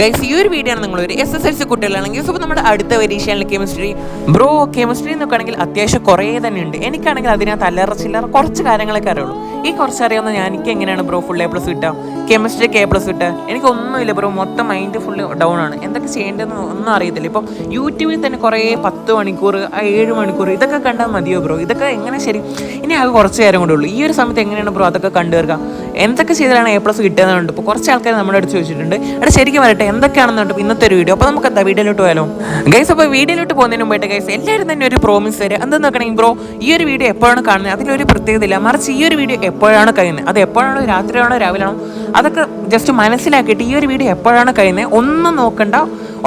Guys ഈ ഒരു video ആണ് നിങ്ങൾ ഒരു എസ് എസ് എൽ സി കുട്ടികളാണെങ്കിൽ സോ നമ്മുടെ അടുത്ത പരീക്ഷയാണ് കെമിസ്ട്രി ബ്രോ കെമിസ്ട്രി നോക്കുകയാണെങ്കിൽ അത്യാവശ്യം കുറേ തന്നെ ഉണ്ട്. എനിക്കാണെങ്കിൽ അതിനകത്ത് അല്ലറ ചില്ലറ കുറച്ച് കാര്യങ്ങളൊക്കെ അറിയുള്ളൂ. ഈ കുറച്ച് അറിയാവുന്ന ഞാൻ എനിക്ക് എങ്ങനെയാണ് ബ്രോ ഫുൾ എ പ്ലസ് കിട്ടുക? കെമിസ്ട്രി കെ പ്ലസ് കിട്ടുക? എനിക്ക് ഒന്നുമില്ല ബ്രോ മൊത്തം മൈൻഡ് ഫുൾ ഡൗൺ ആണ്. എന്തൊക്കെ ചെയ്യേണ്ടതെന്ന് ഒന്നും അറിയത്തില്ല. ഇപ്പം യൂട്യൂബിൽ തന്നെ കുറേ പത്ത് മണിക്കൂർ ഏഴ് മണിക്കൂർ ഇതൊക്കെ കണ്ടാൽ മതിയോ ബ്രോ ഇതൊക്കെ എങ്ങനെ ശരി? ഇനി ആകെ കുറച്ച് നേരം കൂടെ ഉള്ളൂ. ഈ ഒരു സമയത്ത് എങ്ങനെയാണ് ബ്രോ അതൊക്കെ കണ്ടുവരിക എന്തൊക്കെ ചെയ്താലാണ് എ പ്ലസ് കിട്ടുന്നതുണ്ട് ഇപ്പോൾ കുറച്ച് ആൾക്കാർ നമ്മുടെ അടുത്ത് ചോദിച്ചിട്ടുണ്ട്. എടാ ശരിക്കും വരട്ടെ എന്തൊക്കെയാണെന്നുണ്ട് ഇന്നത്തെ ഒരു വീഡിയോ അപ്പോൾ നമുക്ക് എന്താ വീഡിയോയിലോട്ട് പോയാലോ? ഗൈസ് അപ്പോൾ വീഡിയോയിലോട്ട് പോകുന്നതിന് മുമ്പായിട്ട് ഗൈസ് എല്ലാവരും തന്നെ ഒരു പ്രോമിസ് തരും. എന്താണെന്ന് നോക്കണമെങ്കിൽ ബ്രോ ഈ ഒരു വീഡിയോ എപ്പോഴാണ് കാണുന്നത്? അതിലൊരു പ്രത്യേകത ഇല്ല മറിച്ച് ഈ ഒരു വീഡിയോ എപ്പോഴാണ് കഴിയുന്നത്? അത് എപ്പോഴാണോ രാത്രിയാണോ രാവിലെയാണോ? അതൊക്കെ ജസ്റ്റ് മനസ്സിലാക്കിയിട്ട് ഈ ഒരു വീഡിയോ എപ്പോഴാണ് കഴിയുന്നത്? ഒന്നും നോക്കണ്ട.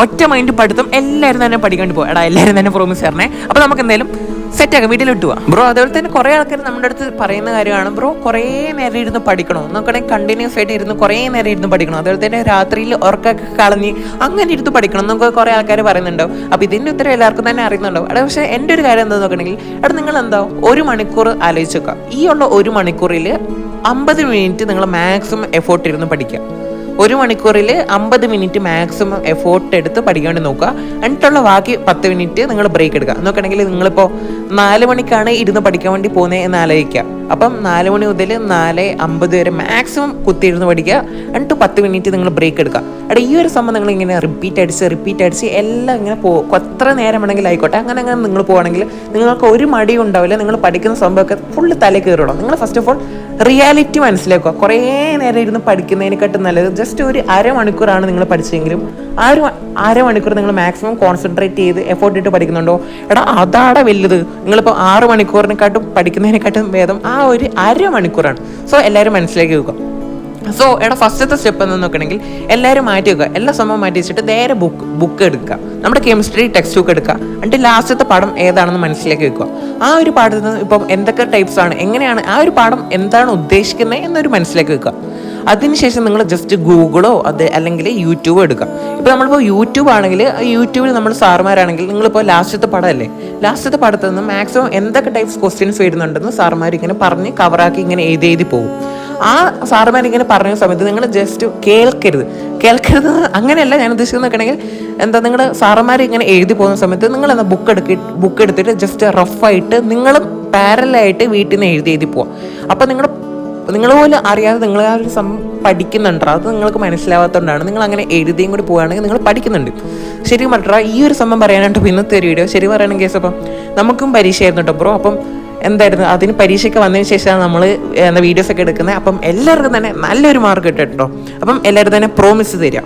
ഒറ്റ മൈൻഡ് പഠിത്തം എല്ലാവരും തന്നെ പഠിക്കേണ്ടി പോകും. എടാ എല്ലാവരും തന്നെ പ്രോമിസ് തരണേ. അപ്പോൾ നമുക്ക് എന്തായാലും സെറ്റാക്കാം വീട്ടിലിട്ട് പോവാം ബ്രോ അതുപോലെ തന്നെ കുറേ ആൾക്കാർ നമ്മുടെ അടുത്ത് പറയുന്ന കാര്യമാണ്. ബ്രോ കുറേ നേരം ഇരുന്ന് പഠിക്കണോ? നോക്കണമെങ്കിൽ കണ്ടിന്യൂസ് ആയിട്ട് ഇരുന്ന് കുറേ നേരം ഇരുന്ന് പഠിക്കണം? അതുപോലെ തന്നെ രാത്രിയിൽ ഉറക്കൊക്കെ കളഞ്ഞ് അങ്ങനെ ഇരുന്ന് പഠിക്കണം? എന്നൊക്കെ കുറേ ആൾക്കാർ പറയുന്നുണ്ടാവും. അപ്പോൾ ഇതിന്റെ ഉത്തരം എല്ലാവർക്കും തന്നെ അറിയുന്നുണ്ടാവും. അവിടെ പക്ഷേ എന്റെ ഒരു കാര്യം എന്താ നോക്കണെങ്കിൽ അവിടെ നിങ്ങൾ എന്താ ഒരു മണിക്കൂർ ആലോചിച്ച് ഈ ഉള്ള ഒരു മണിക്കൂറിൽ അമ്പത് മിനിറ്റ് നിങ്ങൾ മാക്സിമം എഫോർട്ട് ഇരുന്ന് പഠിക്കുക. ഒരു മണിക്കൂറിൽ അമ്പത് മിനിറ്റ് മാക്സിമം എഫോർട്ട് എടുത്ത് പഠിക്കാൻ നോക്കുക. എന്നിട്ടുള്ള ബാക്കി പത്ത് മിനിറ്റ് നിങ്ങൾ ബ്രേക്ക് എടുക്കുക. നോക്കണമെങ്കിൽ നിങ്ങളിപ്പോൾ നാല് മണിക്കാണ് ഇരുന്ന് പഠിക്കാൻ വേണ്ടി പോകുന്നത് എന്ന് ആലോചിക്കുക. അപ്പം നാല് മണി മുതൽ നാല് അമ്പത് വരെ മാക്സിമം കുത്തി കുത്തിയിരുന്ന് പഠിക്കുക. എന്നിട്ട് പത്ത് മിനിറ്റ് നിങ്ങൾ ബ്രേക്ക് എടുക്കുക. അവിടെ ഈ ഒരു സംഭവം നിങ്ങൾ ഇങ്ങനെ റിപ്പീറ്റ് അടിച്ച് റിപ്പീറ്റ് അടിച്ച് എല്ലാം ഇങ്ങനെ പോകും എത്ര നേരം വേണമെങ്കിലും ആയിക്കോട്ടെ. അങ്ങനെ അങ്ങനെ നിങ്ങൾ പോകണമെങ്കിൽ നിങ്ങൾക്ക് ഒരു മടിയും ഉണ്ടാവില്ല. നിങ്ങൾ പഠിക്കുന്ന സംഭവമൊക്കെ ഫുള്ള് തലേ കയറണം നിങ്ങൾ ഫസ്റ്റ് ഓഫ് ഓൾ റിയാലിറ്റി മനസ്സിലാക്കുക. കുറേ നേരം ഇരുന്ന് പഠിക്കുന്നതിനെക്കാട്ടും നല്ലത് ജസ്റ്റ് ഒരു അരമണിക്കൂറാണ് നിങ്ങൾ പഠിച്ചെങ്കിലും ആ ഒരു അരമണിക്കൂർ നിങ്ങൾ മാക്സിമം കോൺസെൻട്രേറ്റ് ചെയ്ത് എഫോർട്ട് ഇട്ട് പഠിക്കുന്നുണ്ടോ? എടാ അതാണ് വലുത്. നിങ്ങളിപ്പോൾ ആറ് മണിക്കൂറിനെക്കാട്ടും പഠിക്കുന്നതിനെക്കാട്ടും ഭേദം ആ ഒരു അരമണിക്കൂറാണ്. സോ എല്ലാവരും മനസ്സിലാക്കി വെക്കുക സോ എടാ ഫസ്റ്റത്തെ സ്റ്റെപ്പ് എന്ന് നോക്കണമെങ്കിൽ എല്ലാവരും മാറ്റി വെക്കുക. എല്ലാ സംഭവം മാറ്റി വെച്ചിട്ട് നേരെ ബുക്ക് ബുക്ക് എടുക്കുക. നമ്മുടെ കെമിസ്ട്രി ടെക്സ്റ്റ് ബുക്ക് എടുക്കുക. എന്നിട്ട് ലാസ്റ്റത്തെ പാഠം ഏതാണെന്ന് മനസ്സിലാക്കി വെക്കുക. ആ ഒരു പാഠത്തിൽ നിന്ന് ഇപ്പം എന്തൊക്കെ ടൈപ്സ് ആണ് എങ്ങനെയാണ് ആ ഒരു പാഠം എന്താണ് ഉദ്ദേശിക്കുന്നത് എന്നൊരു മനസ്സിലാക്കി വെക്കുക. അതിനുശേഷം നിങ്ങൾ ജസ്റ്റ് ഗൂഗിളോ അത് അല്ലെങ്കിൽ യൂട്യൂബോ എടുക്കുക. ഇപ്പോൾ നമ്മളിപ്പോൾ യൂട്യൂബ് ആണെങ്കിൽ യൂട്യൂബിൽ നമ്മൾ സാറുമാരാണെങ്കിൽ നിങ്ങളിപ്പോൾ ലാസ്റ്റത്തെ പടമല്ലേ ലാസ്റ്റത്തെ പടത്തിൽ നിന്ന് മാക്സിമം എന്തൊക്കെ ടൈപ്സ് ക്വസ്റ്റ്യൻസ് വരുന്നുണ്ടെന്ന് സാർമാർ ഇങ്ങനെ പറഞ്ഞ് കവറാക്കി ഇങ്ങനെ എഴുതി എഴുതി പോകും. ആ സാറുമാർ ഇങ്ങനെ പറഞ്ഞ സമയത്ത് നിങ്ങൾ ജസ്റ്റ് കേൾക്കരുത്. കേൾക്കരുത് അങ്ങനെയല്ല ഞാൻ ഉദ്ദേശിക്കുന്നത് നോക്കണമെങ്കിൽ എന്താ നിങ്ങൾ സാറന്മാർ ഇങ്ങനെ എഴുതി പോകുന്ന സമയത്ത് നിങ്ങൾ എന്താ ബുക്ക് എടുക്കി ബുക്ക് എടുത്തിട്ട് ജസ്റ്റ് റഫായിട്ട് നിങ്ങളും പാരലായിട്ട് വീട്ടിൽ നിന്ന് എഴുതി എഴുതി പോവാം. അപ്പം നിങ്ങൾ നിങ്ങൾ പോലും അറിയാതെ നിങ്ങൾ ആ ഒരു സം പഠിക്കുന്നുണ്ടോ അത് നിങ്ങൾക്ക് മനസ്സിലാവാത്തതുകൊണ്ടാണ് നിങ്ങൾ അങ്ങനെ എഴുതിയും കൂടി പോവുകയാണെങ്കിൽ നിങ്ങൾ പഠിക്കുന്നുണ്ട്. ശരിക്കും പറഞ്ഞാൽ ഈ ഒരു സംഭവം പറയാനായിട്ട് ഇന്നത്തെ ഒരു വീഡിയോ ശരി പറയണമെങ്കിൽ കേസ് അപ്പം. നമുക്കും പരീക്ഷ ആയിരുന്നു കേട്ടോ ബ്രോ. അപ്പം എന്തായിരുന്നു? അതിന് പരീക്ഷയ്ക്ക് വന്നതിന് ശേഷമാണ് നമ്മൾ എന്താ വീഡിയോസ് ഒക്കെ എടുക്കുന്നത്. അപ്പം എല്ലാവർക്കും തന്നെ നല്ലൊരു മാർക്ക് കിട്ടും കേട്ടോ അപ്പം എല്ലാവരും തന്നെ പ്രോമിസ് തരിക.